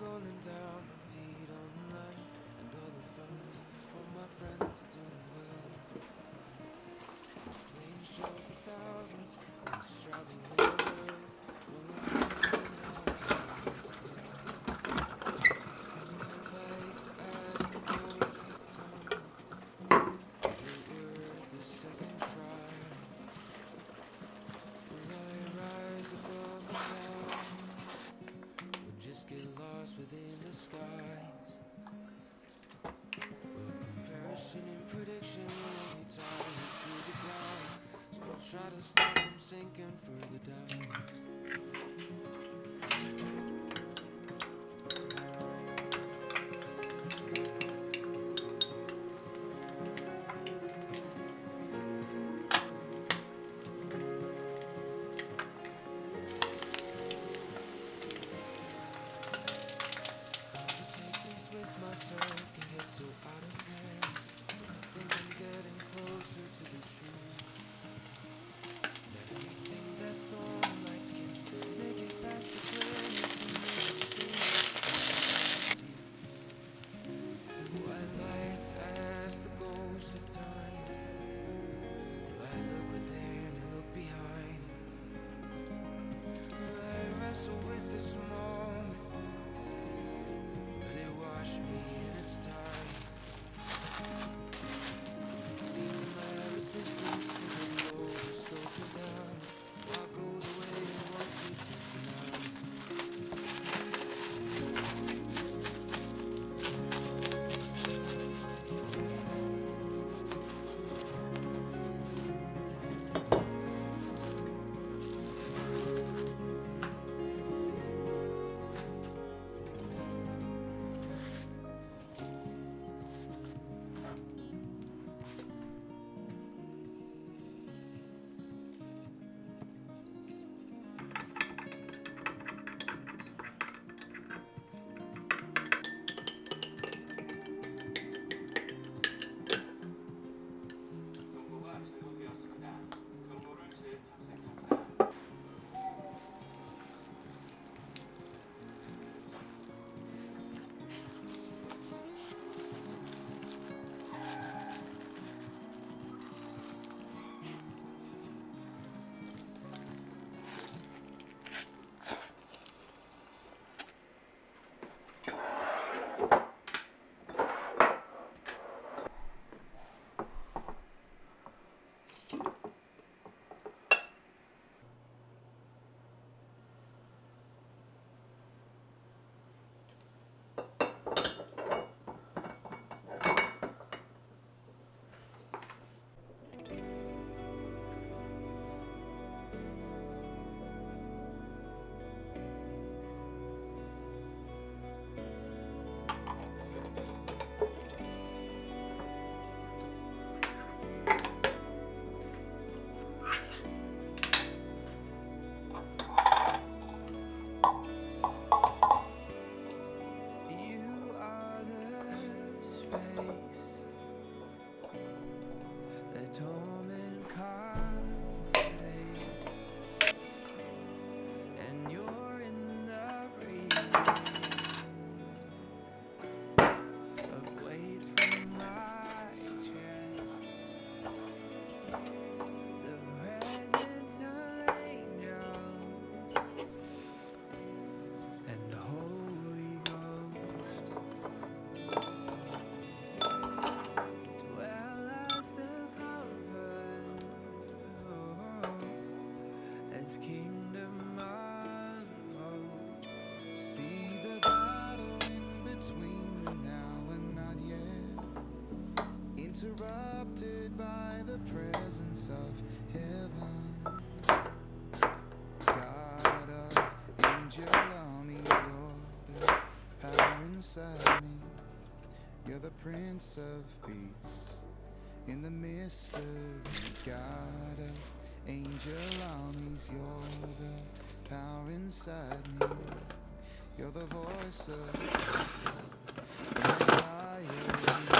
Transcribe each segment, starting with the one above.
Going down my feet online And all the phones, all my friends are doing well. This plane shows a thousands, it's traveling the world sinking further down. Thank you. the Prince of Peace, in the mystery, God of angel armies, you're the power inside me. You're the voice of peace.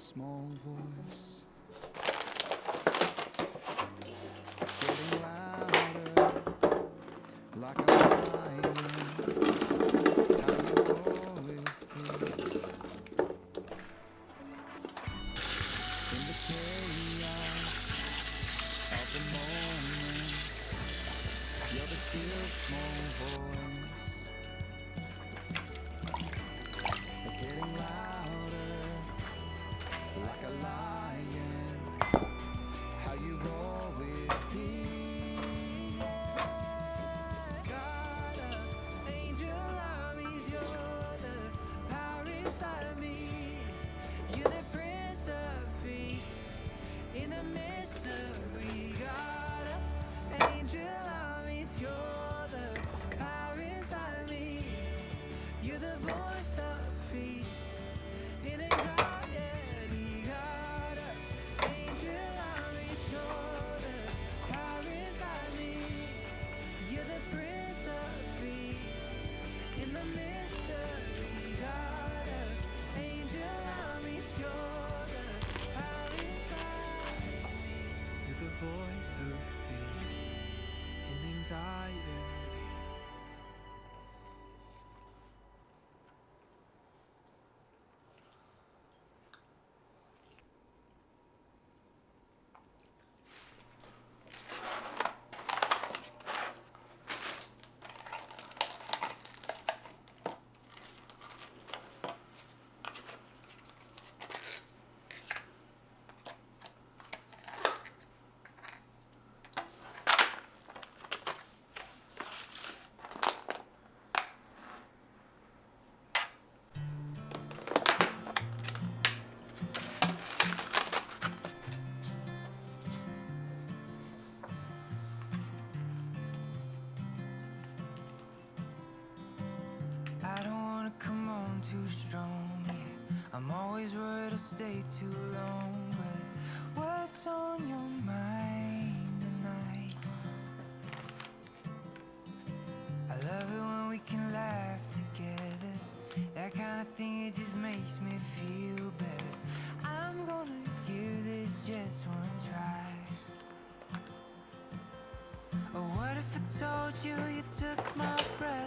Small voice voice of peace in anxiety. Too long. But what's on your mind tonight? I love it when we can laugh together. That kind of thing, it just makes me feel better. I'm gonna give this just one try. Oh, what if I told you you took my breath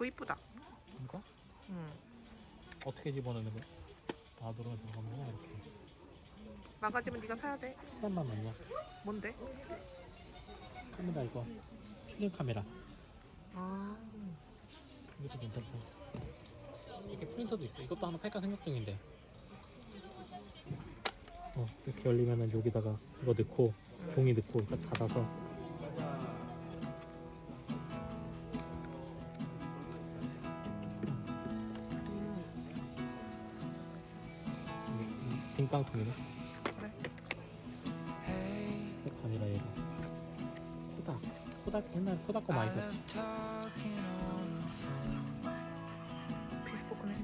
그거 이쁘다. 이거? 응. 어떻게 집어넣는 거야? 아 들어가서 들어가는구나 이렇게 망가지면 네가 사야 돼. 13만 원이야 뭔데? 카메라 이거 필름 카메라 아. 이것도 괜찮다 이렇게 프린터도 있어 이것도 하나 살까 생각 중인데 어 이렇게 열리면은 여기다가 이거 넣고 종이 넣고 딱 닫아서 깡통이네. 색감이라 얘가. 호닥. 호닥 옛날 호닥 거 많이 썼어. 비스포크네.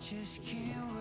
Just can't